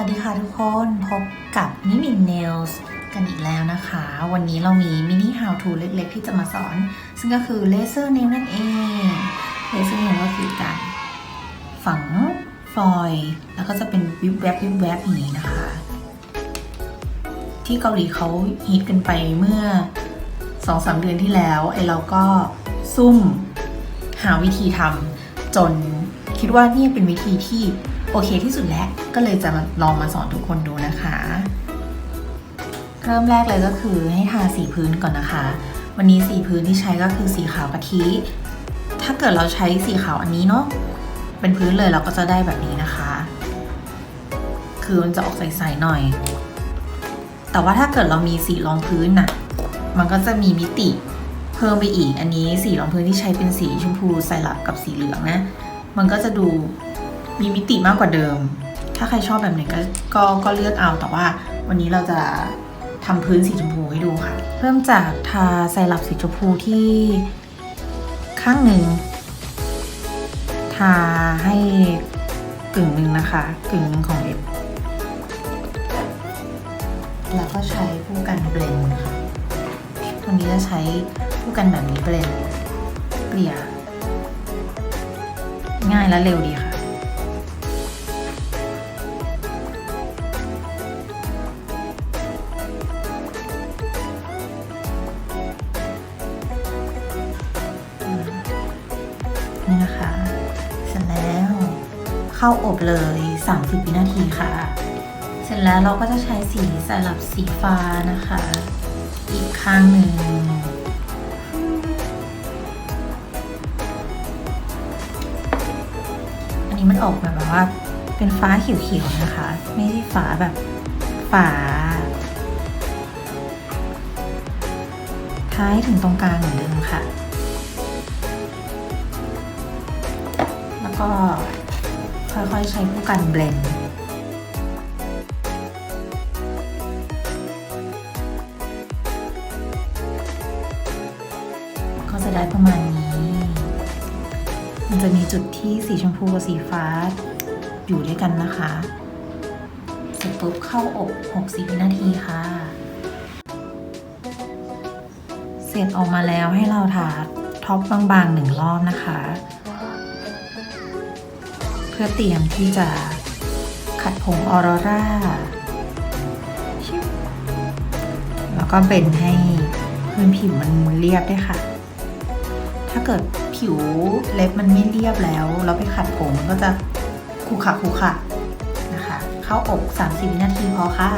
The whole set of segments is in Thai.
วัสดีค่ะทุกคนพบกับมิมินเนลส์กันอีกแล้วนะคะ วันนี้เรามีมินิ how to เล็กๆ ที่จะมาสอน ซึ่งก็คือเลเซอร์เนลนั่นเองเลเซอร์เนลก็คือการฝังฟอยล์แล้วก็จะเป็นวิบแวบวิบแวบอย่างนี้นะคะ ที่เกาหลีเขาฮิตกันไปเมื่อสองสามเดือนที่แล้วไอเราก็ซุ่มหาวิธีทำจนคิดว่านี่เป็นวิธีที่ โอเคที่สุดแล้วก็เลยจะลองมาสอนทุกคนดูนะคะ เริ่มแรกเลยก็คือให้ทาสีพื้นก่อนนะคะ วันนี้สีพื้นที่ใช้ก็คือสีขาวกะทิถ้าเกิดเราใช้สีขาวอันนี้เนาะเป็นพื้นเลยเราก็จะได้แบบนี้นะคะ คือมันจะออกใสๆหน่อย แต่ว่าถ้าเกิดเรามีสีรองพื้นน่ะมันก็จะมีมิติเพิ่มไปอีก อันนี้สีรองพื้นที่ใช้เป็นสีชมพูใส่หลับกับสีเหลืองนะ มันก็จะดู มีมิติมากกว่าเดิม ถ้าใครชอบแบบไหนก็ก็ก็เลือกเอาแต่ว่า วันนี้เราจะทำพื้นสีชมพูให้ดูค่ะ เริ่มจากทาใส่หลับสีชมพูที่ข้างหนึ่งทาให้กึ่งหนึ่งนะคะ กึ่งหนึ่งของเล็บแล้วก็ใช้ผู้กันเบลนด์ค่ะวันนี้จะใช้ผู้กันแบบนี้เบลนด์เกลี่ยง่ายและเร็วดีค่ะ เข้าอบเลย 30 วินาทีค่ะ เสร็จแล้วเราก็จะใช้สีสลับสีฟ้านะคะ อีกข้างหนึ่งอันนี้มันออกมาแบบว่าเป็นฟ้าเขียวๆนะคะ ไม่ใช่ฟ้าแบบฟ้าท้ายถึงตรงกลางเหมือนเดิมค่ะ แล้วก็ ค่อยๆใช้ผู้กันเบลนด์ก็จะได้ประมาณนี้ มันจะมีจุดที่สีชมพูกับสีฟ้าอยู่ด้วยกันนะคะเสร็จปุ๊บเข้าอบ 60 วินาทีค่ะ เสร็จออกมาแล้วให้เราทาท็อปบางๆหนึ่งรอบนะคะ เพื่อเตรียมที่จะขัดผงออโรราแล้วก็เป็นให้พื้นผิวมันเรียบได้ค่ะ ถ้าเกิดผิวเล็บมันไม่เรียบแล้ว เราไปขัดผมมันก็จะขรุขะขรุขะนะคะ เข้าอบ 30 วินาทีพอค่ะ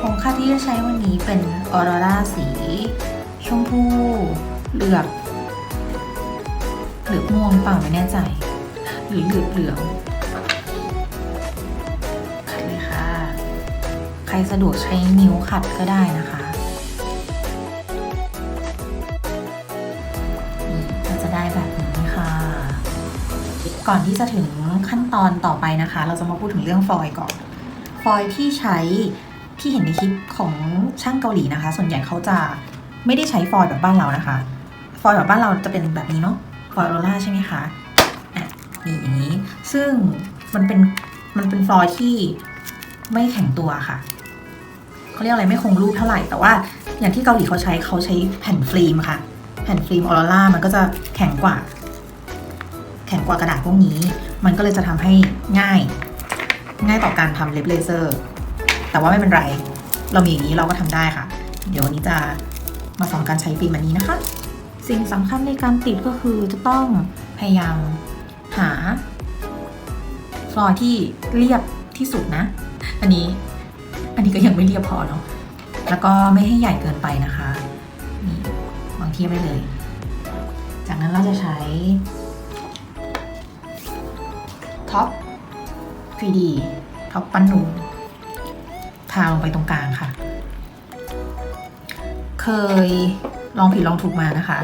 ผมค่าที่จะใช้วันนี้เป็นออโรราสี ชมพูเหลือบ หรือม่วงเปล่าไม่แน่ใจ หรือเหลือเหลืองขัดเลยค่ะ ใครสะดวกใช้นิ้วขัดก็ได้นะคะนี่ก็จะได้แบบนี้ค่ะก่อนที่จะถึงขั้นตอนต่อไปนะคะ เราจะมาพูดถึงเรื่องฟอยล์ก่อน ฟอยล์ที่ใช้ที่เห็นในคลิปของช่างเกาหลีนะคะ ส่วนใหญ่เขาจะไม่ได้ใช้ฟอยล์แบบบ้านเรานะคะ ฟอยล์แบบบ้านเราจะเป็นแบบนี้เนาะ ฟอยล์โรล่าใช่ไหมคะอะนี่อย่างนี้ ซึ่งมันเป็นมันเป็นฟอยล์ที่ไม่แข็งตัวค่ะเขาเรียกอะไรไม่คงรูปเท่าไหร่ แต่ว่าอย่างที่เกาหลีเขาใช้เขาใช้แผ่นฟิล์มค่ะ แผ่นฟิล์มออโรรามันก็จะแข็งกว่า แข็งกว่ากระดาษพวกนี้ มันก็เลยจะทำให้ง่าย ง่ายต่อการทำเล็บเลเซอร์ แต่ว่าไม่เป็นไร เรามีอย่างนี้เราก็ทำได้ค่ะ เดี๋ยววันนี้จะมาสอนการใช้ฟิล์มอันนี้นะคะ สิ่งสำคัญในการติดก็คือจะต้องพยายามหาฟลอร์ที่เรียบที่สุดนะ อันนี้อันนี้ก็ยังไม่เรียบพอเนาะแล้วก็ไม่ให้ใหญ่เกินไปนะคะนี่วางเทียบไว้เลย จากนั้นเราจะใช้ท็อป 3D ท็อปปั้นนูนทาลงไปตรงกลางค่ะ เคยลองผิดลองถูกมานะคะ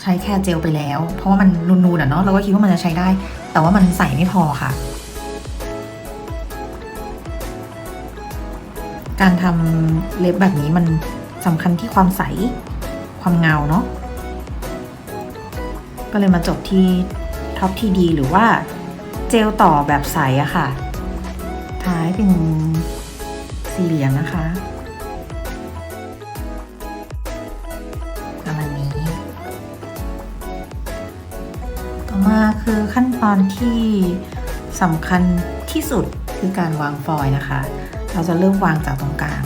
ใช้แค่เจลไปแล้ว เพราะว่ามันนูนๆอะเนาะเราก็คิดว่ามันจะใช้ได้ แต่ว่ามันใส่ไม่พอค่ะ การทำเล็บแบบนี้มันสำคัญที่ความใสความเงาเนาะก็เลยมาจบที่ท็อปทีดีหรือว่าเจลต่อแบบใสอะค่ะ ท้ายเป็นสี่เหลืองนะคะ มาคือขั้นตอนที่สำคัญที่สุดคือการวางฟอยล์นะคะ เราจะเริ่มวางจากตรงกลาง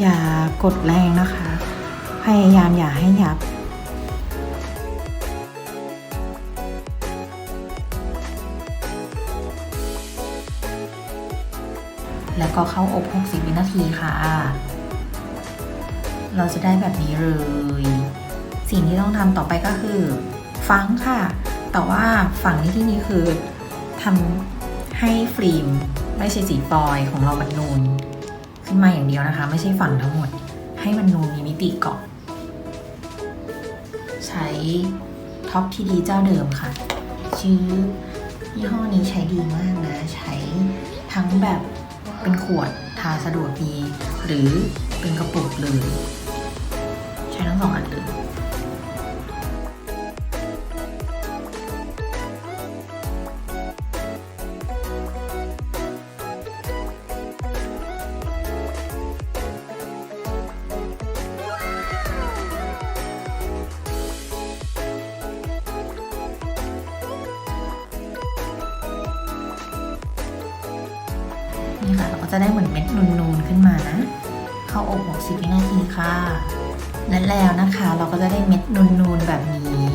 อย่ากดแรงนะคะ พยายามอย่าให้ยับ แล้วก็เข้าอบ 60 วินาทีค่ะ เราจะได้แบบนี้เลย สิ่งที่ต้องทำต่อไปก็คือ ฟังค่ะ แต่ว่าฝั่งในที่นี้คือทำให้ฟิล์มไม่ใช่สีฟอยของเรามันนูน ขึ้นมาอย่างเดียวนะคะ ไม่ใช่ฝั่งทั้งหมด ให้มันนูนมีมิติเกาะใช้ท็อปที่ดีเจ้าเดิมค่ะ ชื่อยี่ห้อนี้ใช้ดีมากนะ ใช้ทั้งแบบ เป็นขวดทาสะดวกดี หรือเป็นกระปุกเลย ใช้ทั้งสองอันเลย นี่ค่ะเราก็จะได้เหมือนเม็ดนูนๆขึ้นมานะเข้าอบ60วินาทีค่ะ และแล้วนะคะ เราก็จะได้เม็ดนูนๆแบบนี้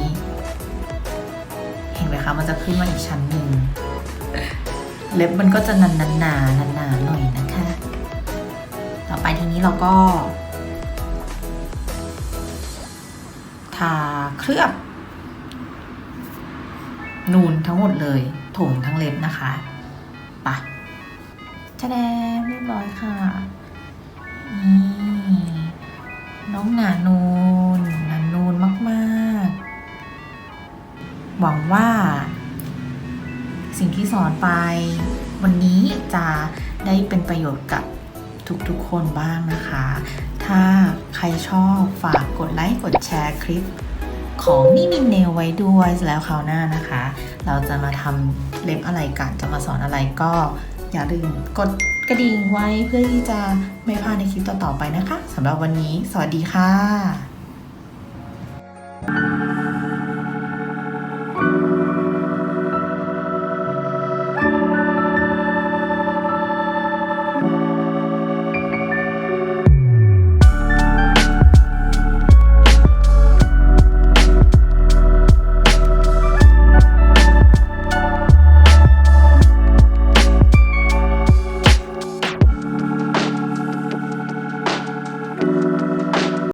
เห็นไหมคะมันจะขึ้นมาอีกชั้นหนึ่งเล็บมันก็จะนานๆหนาๆหนาๆหน่อยนะคะ ต่อไปทีนี้เราก็ทาเคลือบนูนทั้งหมดเลยถมทั้งเล็บนะคะ ชะแดงเรียบร้อยค่ะนี่น้องหนานูนหนานูนมากๆ หวังว่า สิ่งที่สอนไป วันนี้จะได้เป็นประโยชน์กับทุกๆคนบ้างนะคะ ถ้าใครชอบฝากกดไลค์กดแชร์คลิปของนี่มินเนลไว้ด้วยแล้วคราวหน้านะคะ เราจะมาทำเล็บอะไรกันจะมาสอนอะไรก็ อย่าลืมกดกระดิ่งไว้เพื่อที่จะไม่พลาดในคลิปต่อๆไปนะคะสำหรับวันนี้ สวัสดีค่ะ